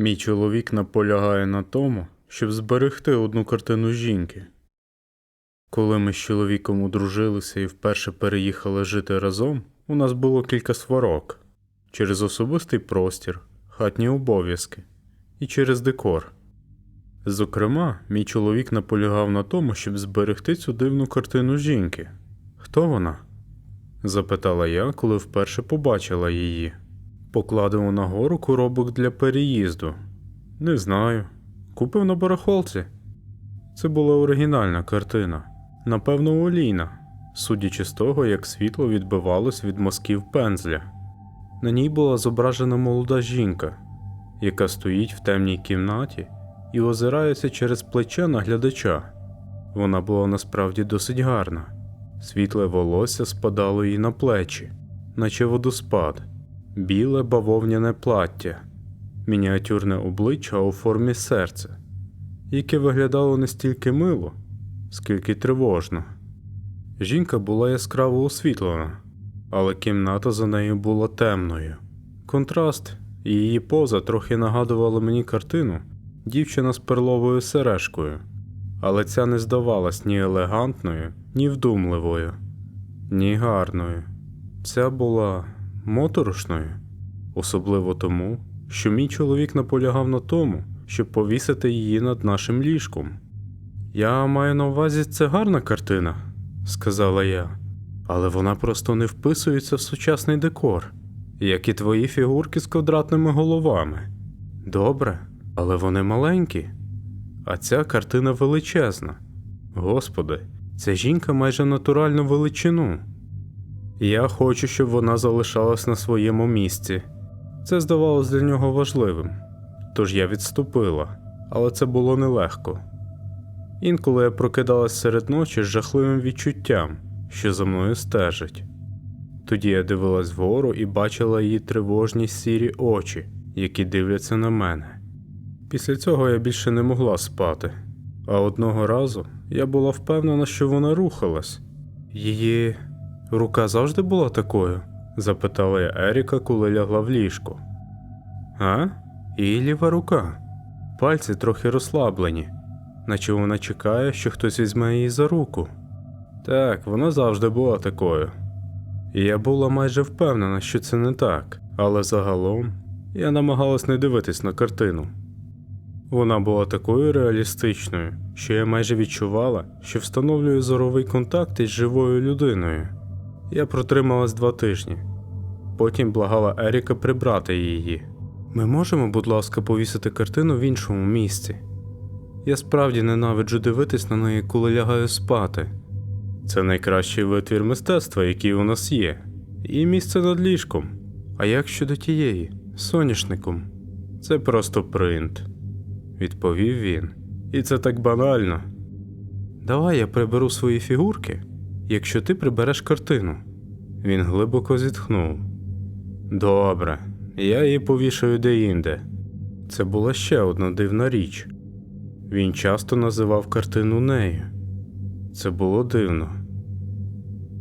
Мій чоловік наполягає на тому, щоб зберегти одну картину жінки. Коли ми з чоловіком одружилися і вперше переїхали жити разом, у нас було кілька сварок через особистий простір, хатні обов'язки і через декор. Зокрема, мій чоловік наполягав на тому, щоб зберегти цю дивну картину жінки. Хто вона? запитала я, коли вперше побачила її. Покладемо на гору коробок для переїзду. Не знаю. Купив на барахолці. Це була оригінальна картина, напевно, олійна, судячи з того, як світло відбивалось від мазків пензля. На ній була зображена молода жінка, яка стоїть в темній кімнаті і озирається через плече на глядача. Вона була насправді досить гарна. Світле волосся спадало їй на плечі, наче водоспад, біле бавовняне плаття, мініатюрне обличчя у формі серця, яке виглядало не стільки мило, скільки тривожно. Жінка була яскраво освітлена, але кімната за нею була темною. Контраст і її поза трохи нагадували мені картину дівчина з перловою сережкою, але ця не здавалась ні елегантною, ні вдумливою, ні гарною. Ця була моторошною, особливо тому, що мій чоловік наполягав на тому, щоб повісити її над нашим ліжком. Я маю на увазі, це гарна картина, сказала я, але вона просто не вписується в сучасний декор, як і твої фігурки з квадратними головами. Добре, але вони маленькі. А ця картина величезна. Господи, ця жінка майже натуральну величину. Я хочу, щоб вона залишалась на своєму місці. Це здавалось для нього важливим. Тож я відступила, але це було нелегко. Інколи я прокидалась серед ночі з жахливим відчуттям, що за мною стежить. Тоді я дивилась вгору і бачила її тривожні сірі очі, які дивляться на мене. Після цього я більше не могла спати, а одного разу я була впевнена, що вона рухалась. Її рука завжди була такою? запитала я Еріка, коли лягла в ліжко. А? Її ліва рука. Пальці трохи розслаблені, наче вона чекає, що хтось візьме її за руку. Так, вона завжди була такою. І я була майже впевнена, що це не так, але загалом я намагалась не дивитись на картину. Вона була такою реалістичною, що я майже відчувала, що встановлюю зоровий контакт із живою людиною. Я протрималась два тижні. Потім благала Еріка прибрати її. Ми можемо, будь ласка, повісити картину в іншому місці. Я справді ненавиджу дивитись на неї, коли лягаю спати. Це найкращий витвір мистецтва, який у нас є, і місце над ліжком. А як щодо тієї, соняшником? Це просто принт, відповів він. І це так банально. Давай я приберу свої фігурки, якщо ти прибереш картину. Він глибоко зітхнув. Добре, я її повішаю деінде. Це була ще одна дивна річ. Він часто називав картину нею. Це було дивно.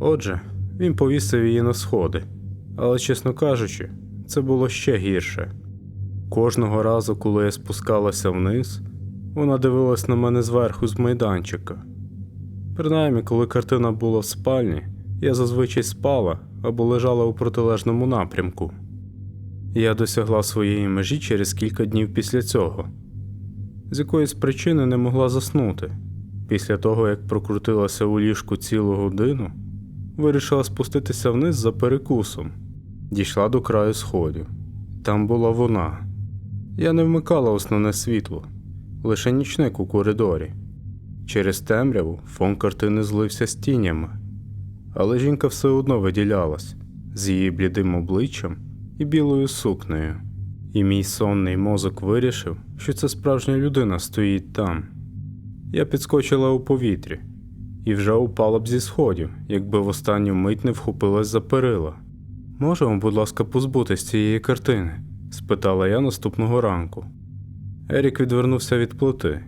Отже, він повісив її на сходи, але, чесно кажучи, це було ще гірше. Кожного разу, коли я спускалася вниз, вона дивилась на мене зверху з майданчика. Принаймні, коли картина була в спальні, я зазвичай спала або лежала у протилежному напрямку. Я досягла своєї межі через кілька днів після цього. З якоїсь причини не могла заснути. Після того, як прокрутилася у ліжку цілу годину, вирішила спуститися вниз за перекусом, дійшла до краю сходів. Там була вона. Я не вмикала основне світло, лише нічник у коридорі. Через темряву фон картини злився з тінями, але жінка все одно виділялась з її блідим обличчям і білою сукнею. І мій сонний мозок вирішив, що це справжня людина стоїть там. Я підскочила у повітрі і вже упала б зі сходів, якби в останню мить не вхопилась за перила. Можемо, будь ласка, позбутись цієї картини? спитала я наступного ранку. Ерік відвернувся від плити,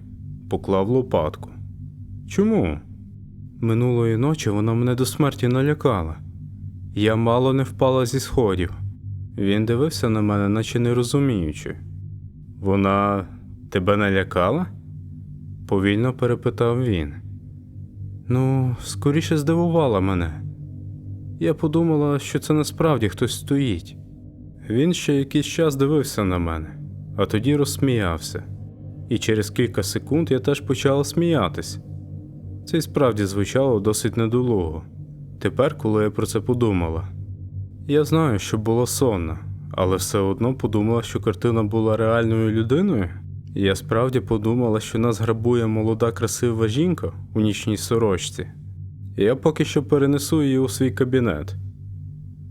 поклав лопатку. Чому? Минулої ночі вона мене до смерті налякала. Я мало не впала зі сходів. Він дивився на мене, наче не розуміючи. Вона тебе налякала? повільно перепитав він. Ну, скоріше здивувала мене. Я подумала, що це насправді хтось стоїть. Він ще якийсь час дивився на мене, а тоді розсміявся. І через кілька секунд я теж почала сміятись. Це й справді звучало досить недолуго. Тепер, коли я про це подумала. Я знаю, що було сонно, але все одно подумала, що картина була реальною людиною. Я справді подумала, що нас грабує молода красива жінка у нічній сорочці. Я поки що перенесу її у свій кабінет.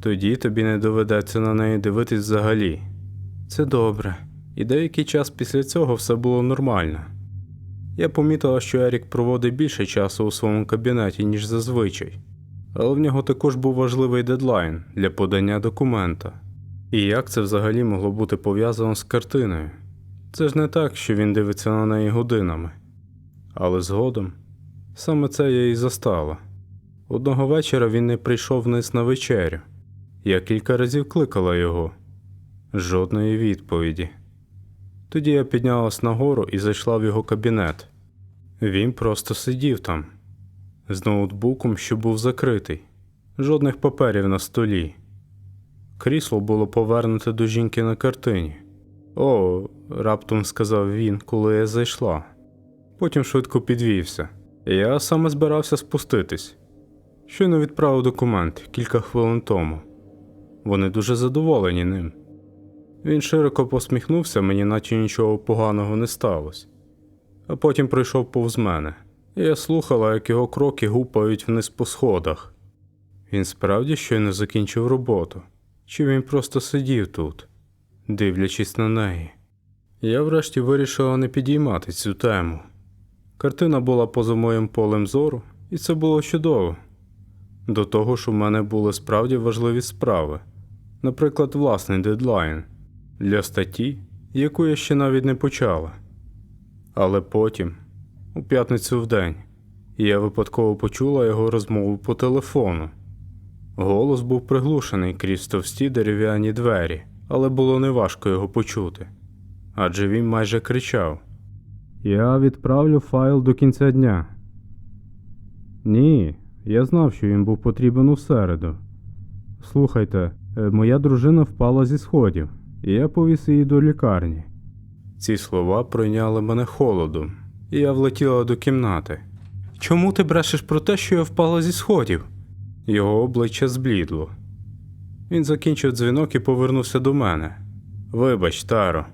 Тоді тобі не доведеться на неї дивитись взагалі. Це добре. І деякий час після цього все було нормально. Я помітила, що Ерік проводить більше часу у своєму кабінеті, ніж зазвичай, але в нього також був важливий дедлайн для подання документа. І як це взагалі могло бути пов'язано з картиною? Це ж не так, що він дивиться на неї годинами. Але згодом саме це я і застала. Одного вечора він не прийшов вниз на вечерю. Я кілька разів кликала його. Жодної відповіді. Тоді я піднялась нагору і зайшла в його кабінет. Він просто сидів там, з ноутбуком, що був закритий, жодних паперів на столі. Крісло було повернуте до жінки на картині. О, раптом сказав він, коли я зайшла. Потім швидко підвівся. Я саме збирався спуститись. Щойно відправив документ кілька хвилин тому. Вони дуже задоволені ним. Він широко посміхнувся, мені наче нічого поганого не сталося. А потім пройшов повз мене. І я слухала, як його кроки гупають вниз по сходах. Він справді щойно закінчив роботу, чи він просто сидів тут, дивлячись на неї. Я врешті вирішила не підіймати цю тему. Картина була поза моїм полем зору, і це було чудово. До того ж, у мене були справді важливі справи, наприклад, власний дедлайн для статті, яку я ще навіть не почала. Але потім, у п'ятницю вдень, я випадково почула його розмову по телефону. Голос був приглушений крізь товсті дерев'яні двері, але було неважко його почути. Адже він майже кричав: Я відправлю файл до кінця дня. Ні, я знав, що він був потрібен у середу. Слухайте, е, моя дружина впала зі сходів, і я повіз її до лікарні. Ці слова пройняли мене холодом, і я влетіла до кімнати. Чому ти брешеш про те, що я впала зі сходів? Його обличчя зблідло. Він закінчив дзвінок і повернувся до мене. Вибач, Таро,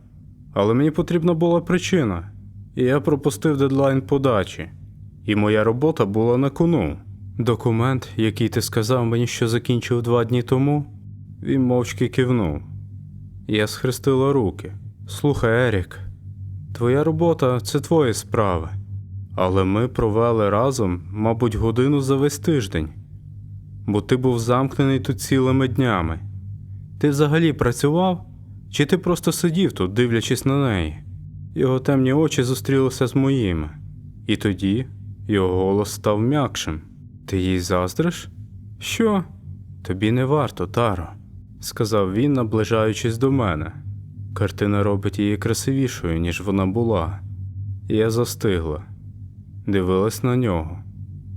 але мені потрібна була причина, і я пропустив дедлайн подачі, і моя робота була на кону. Документ, який ти сказав мені, що закінчив два дні тому, він мовчки кивнув. Я схрестила руки. Слухай, Ерік, твоя робота це твої справи. Але ми провели разом, мабуть, годину за весь тиждень, бо ти був замкнений тут цілими днями. Ти взагалі працював? Чи ти просто сидів тут, дивлячись на неї? Його темні очі зустрілися з моїми, і тоді його голос став м'якшим. Ти їй заздриш? Що? Тобі не варто, Таро, сказав він, наближаючись до мене. Картина робить її красивішою, ніж вона була. Я застигла, дивилась на нього.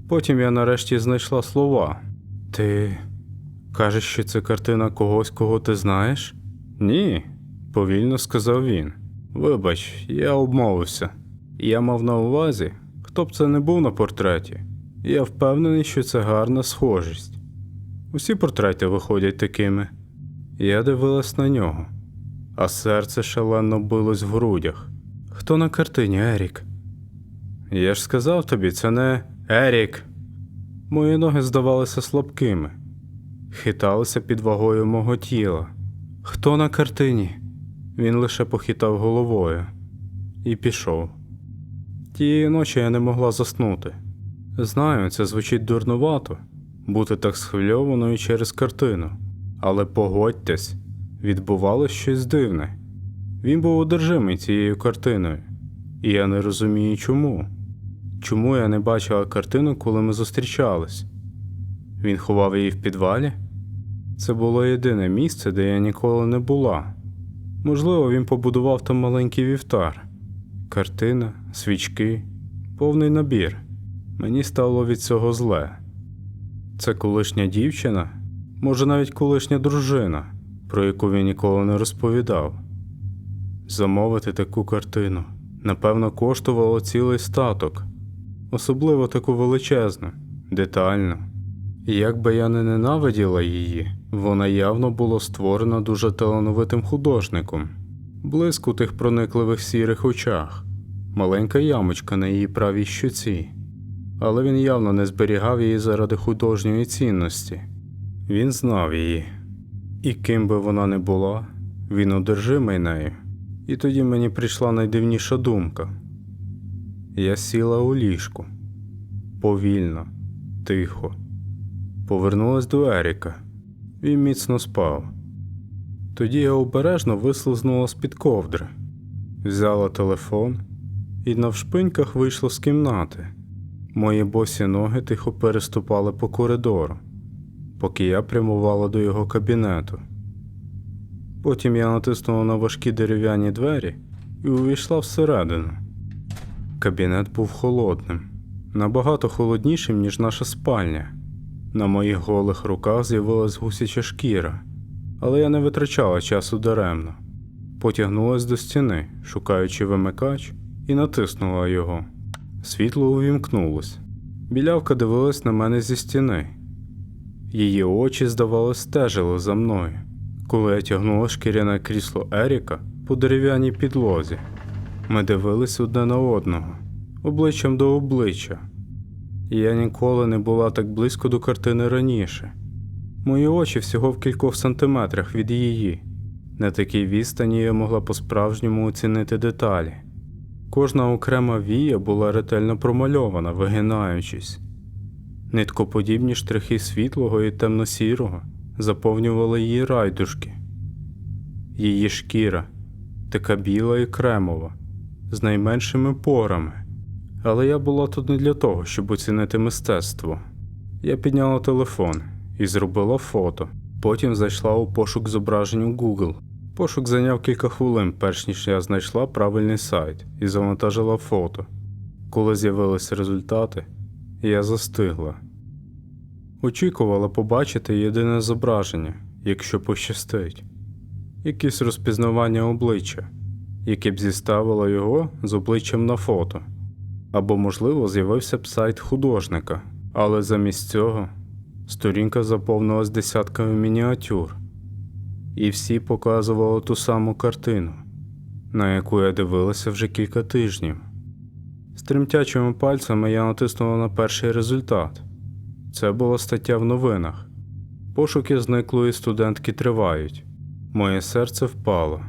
Потім я нарешті знайшла слова. Ти кажеш, що це картина когось, кого ти знаєш? Ні, повільно сказав він. Вибач, я обмовився. Я мав на увазі, хто б це не був на портреті. Я впевнений, що це гарна схожість. Усі портрети виходять такими. Я дивилась на нього, а серце шалено билось в грудях. Хто на картині, Ерік? Я ж сказав тобі, це не Ерік. Мої ноги здавалися слабкими, хиталися під вагою мого тіла. Хто на картині? Він лише похитав головою і пішов. Тієї ночі я не могла заснути. Знаю, це звучить дурнувато бути так схвильованою через картину, але погодьтесь, відбувалось щось дивне. Він був одержимий цією картиною, і я не розумію чому. Чому я не бачила картину, коли ми зустрічались? Він ховав її в підвалі? Це було єдине місце, де я ніколи не була. Можливо, він побудував там маленький вівтар, картина, свічки, повний набір. Мені стало від цього зле. Це колишня дівчина, може навіть колишня дружина, про яку він ніколи не розповідав. Замовити таку картину, напевно, коштувало цілий статок, особливо таку величезну, детальну. І як би я не ненавиділа її, вона явно була створена дуже талановитим художником, блиск тих проникливих сірих очах, маленька ямочка на її правій щоці. Але він явно не зберігав її заради художньої цінності. Він знав її, і ким би вона не була, він одержимий нею. І тоді мені прийшла найдивніша думка. Я сіла у ліжку повільно, тихо. Повернулась до Еріка. Він міцно спав. Тоді я обережно вислизнула з-під ковдри, взяла телефон і навшпиньках вийшла з кімнати. Мої босі ноги тихо переступали по коридору, поки я прямувала до його кабінету. Потім я натиснула на важкі дерев'яні двері і увійшла всередину. Кабінет був холодним, набагато холоднішим, ніж наша спальня. На моїх голих руках з'явилась гусяча шкіра, але я не витрачала часу даремно. Потягнулась до стіни, шукаючи вимикач, і натиснула його. Світло увімкнулось. Білявка дивилась на мене зі стіни. Її очі, здавалось, стежили за мною, коли я тягнула шкіряне крісло Еріка по дерев'яній підлозі. Ми дивились одне на одного, обличчям до обличчя. Я ніколи не була так близько до картини раніше. Мої очі всього в кількох сантиметрах від її. На такій відстані я могла по-справжньому оцінити деталі. Кожна окрема вія була ретельно промальована, вигинаючись. Ниткоподібні штрихи світлого і темно-сірого заповнювали її райдушки. Її шкіра така біла і кремова, з найменшими порами. Але я була тут не для того, щоб оцінити мистецтво. Я підняла телефон і зробила фото. Потім зайшла у пошук зображень у Google. Пошук зайняв кілька хвилин, перш ніж я знайшла правильний сайт і завантажила фото. Коли з'явилися результати, я застигла. Очікувала побачити єдине зображення, якщо пощастить, якесь розпізнавання обличчя, яке б зіставило його з обличчям на фото. Або, можливо, з'явився б сайт художника, але замість цього сторінка заповнилась десятками мініатюр, і всі показували ту саму картину, на яку я дивилася вже кілька тижнів. З тремтячими пальцями я натиснула на перший результат. Це була стаття в новинах. Пошуки зниклої студентки тривають. Моє серце впало.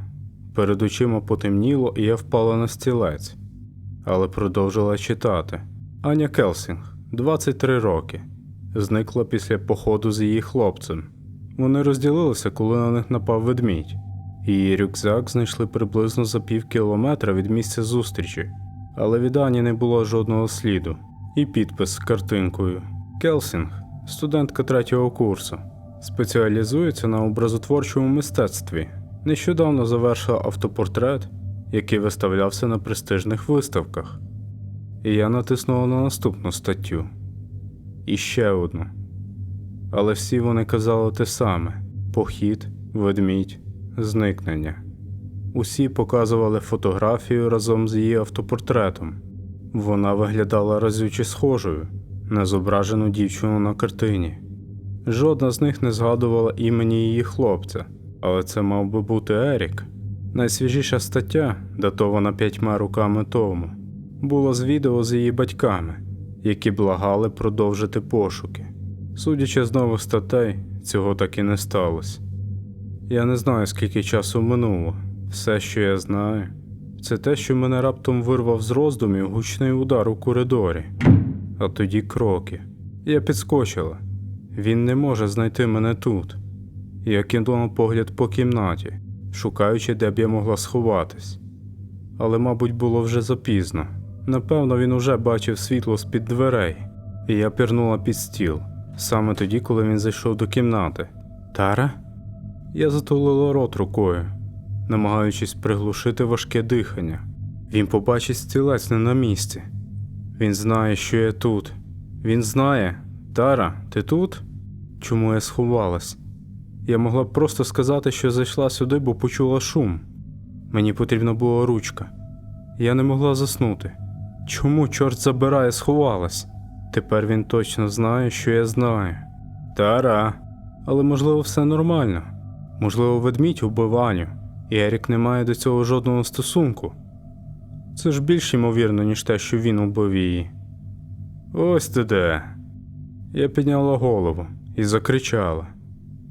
Перед очима потемніло, і я впала на стілець але продовжила читати. Аня Келсінг, 23 роки, зникла після походу з її хлопцем. Вони розділилися, коли на них напав ведмідь. Її рюкзак знайшли приблизно за пів кілометра від місця зустрічі, але від Ані не було жодного сліду. І підпис з картинкою. Келсінг, студентка третього курсу, спеціалізується на образотворчому мистецтві. Нещодавно завершила автопортрет який виставлявся на престижних виставках. І я натиснула на наступну статтю. І ще одну. Але всі вони казали те саме: похід, ведмідь, зникнення. Усі показували фотографію разом з її автопортретом. Вона виглядала разюче схожою на зображену дівчину на картині. Жодна з них не згадувала імені її хлопця, але це мав би бути Ерік. Найсвіжіша стаття, датована п'ятьма роками тому, була з відео з її батьками, які благали продовжити пошуки. Судячи з нових статей, цього так і не сталося. Я не знаю, скільки часу минуло. Все, що я знаю, це те, що мене раптом вирвав з роздумів гучний удар у коридорі, а тоді кроки. Я підскочила. Він не може знайти мене тут. Я кинула погляд по кімнаті шукаючи, де б я могла сховатись. Але, мабуть, було вже запізно. Напевно, він уже бачив світло з під дверей, і я пірнула під стіл саме тоді, коли він зайшов до кімнати. Тара? Я затулила рот рукою. Намагаючись приглушити важке дихання. Він побачить стілець не на місці. Він знає, що я тут. Він знає. Тара, ти тут? Чому я сховалась? Я могла б просто сказати, що зайшла сюди, бо почула шум. Мені потрібна була ручка. Я не могла заснути. Чому, чорт забирає, сховалась? Тепер він точно знає, що я знаю. Тара. Але можливо все нормально. Можливо, ведмідь убив Аню, Ерік не має до цього жодного стосунку. Це ж більш ймовірно, ніж те, що він убив її. Ось ти де. Я підняла голову і закричала.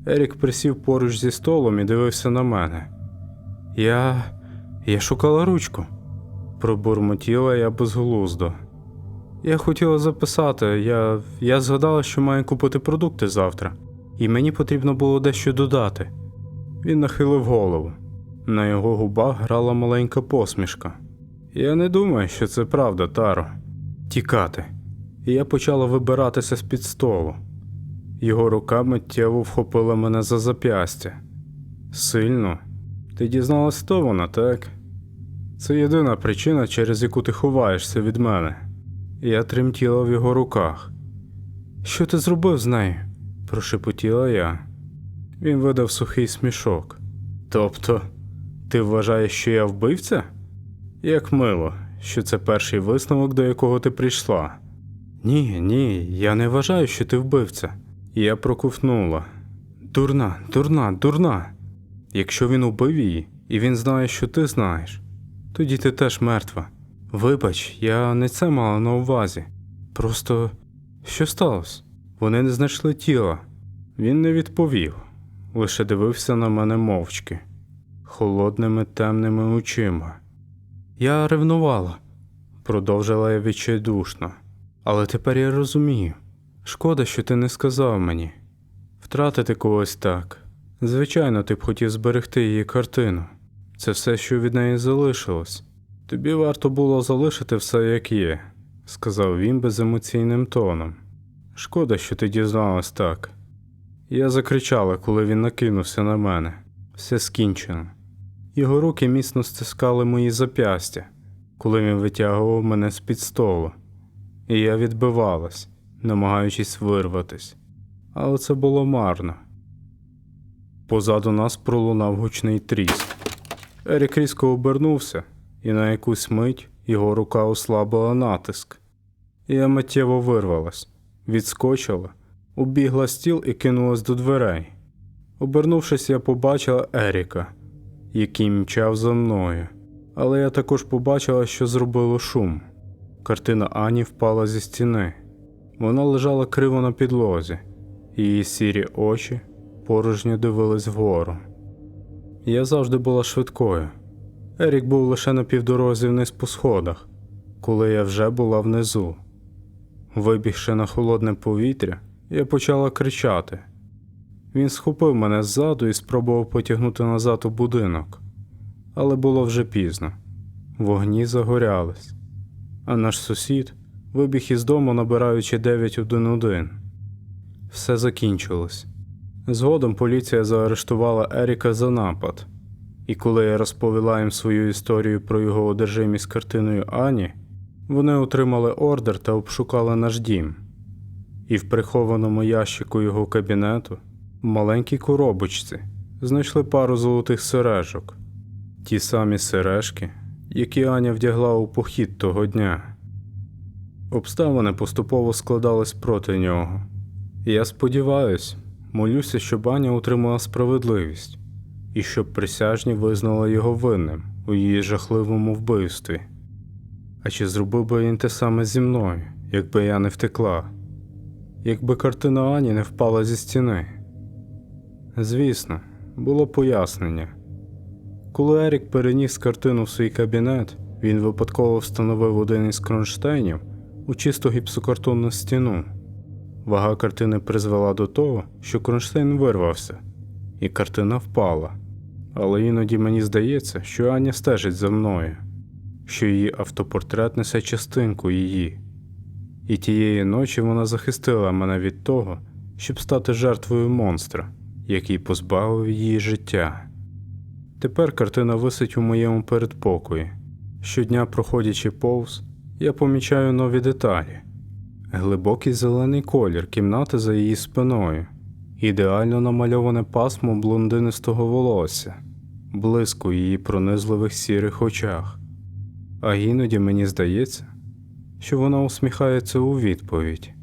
Ерік присів поруч зі столом і дивився на мене. Я. я шукала ручку. Пробурмотіла я безглуздо. Я хотіла записати, я, я згадала, що маю купити продукти завтра, і мені потрібно було дещо додати. Він нахилив голову. На його губах грала маленька посмішка. Я не думаю, що це правда, Таро. Тікати. І я почала вибиратися з під столу. Його рука миттєво вхопила мене за зап'ястя. Сильно. Ти дізналась, хто вона, так? Це єдина причина, через яку ти ховаєшся від мене. Я тремтіла в його руках. Що ти зробив з нею? прошепотіла я. Він видав сухий смішок. Тобто, ти вважаєш, що я вбивця? Як мило, що це перший висновок, до якого ти прийшла. Ні, ні, я не вважаю, що ти вбивця. Я проковтнула. Дурна, дурна, дурна. Якщо він убив її, і він знає, що ти знаєш, тоді ти теж мертва. Вибач, я не це мала на увазі. Просто що сталося? Вони не знайшли тіла. Він не відповів, лише дивився на мене мовчки, холодними темними очима. Я ревнувала, продовжила я відчайдушно. Але тепер я розумію. Шкода, що ти не сказав мені. Втратити когось так. Звичайно, ти б хотів зберегти її картину. Це все, що від неї залишилось. Тобі варто було залишити все як є, сказав він беземоційним тоном. Шкода, що ти дізналась так. Я закричала, коли він накинувся на мене. Все скінчено. Його руки міцно стискали мої зап'ястя, коли він витягував мене з під столу. І я відбивалась, намагаючись вирватись. Але це було марно. Позаду нас пролунав гучний тріск. Ерік різко обернувся, і на якусь мить його рука ослабила натиск. Я миттєво вирвалась, відскочила, убігла стіл і кинулась до дверей. Обернувшись, я побачила Еріка, який мчав за мною, але я також побачила, що зробило шум. Картина Ані впала зі стіни. Вона лежала криво на підлозі, її сірі очі порожньо дивились вгору. Я завжди була швидкою. Ерік був лише на півдорозі вниз по сходах, коли я вже була внизу. Вибігши на холодне повітря, я почала кричати. Він схопив мене ззаду і спробував потягнути назад у будинок, але було вже пізно. Вогні загорялись, а наш сусід вибіг із дому, набираючи 911. Все закінчилось. Згодом поліція заарештувала Еріка за напад, і коли я розповіла їм свою історію про його одержимість картиною Ані, вони отримали ордер та обшукали наш дім. І в прихованому ящику його кабінету, маленькій коробочці, знайшли пару золотих сережок, ті самі сережки, які Аня вдягла у похід того дня. Обставини поступово складались проти нього. Я сподіваюся, молюся, щоб Аня отримала справедливість і щоб присяжні визнали його винним у її жахливому вбивстві. А чи зробив би він те саме зі мною, якби я не втекла, якби картина Ані не впала зі стіни? Звісно, було пояснення. Коли Ерік переніс картину в свій кабінет, він випадково встановив один із кронштейнів у чисту гіпсокартонну стіну. Вага картини призвела до того, що кронштейн вирвався, і картина впала. Але іноді мені здається, що Аня стежить за мною, що її автопортрет несе частинку її. І тієї ночі вона захистила мене від того, щоб стати жертвою монстра, який позбавив її життя. Тепер картина висить у моєму передпокої. Щодня, проходячи повз, я помічаю нові деталі. Глибокий зелений колір кімнати за її спиною, ідеально намальоване пасмо блондинистого волосся, блиск у її пронизливих сірих очах. А іноді мені здається, що вона усміхається у відповідь.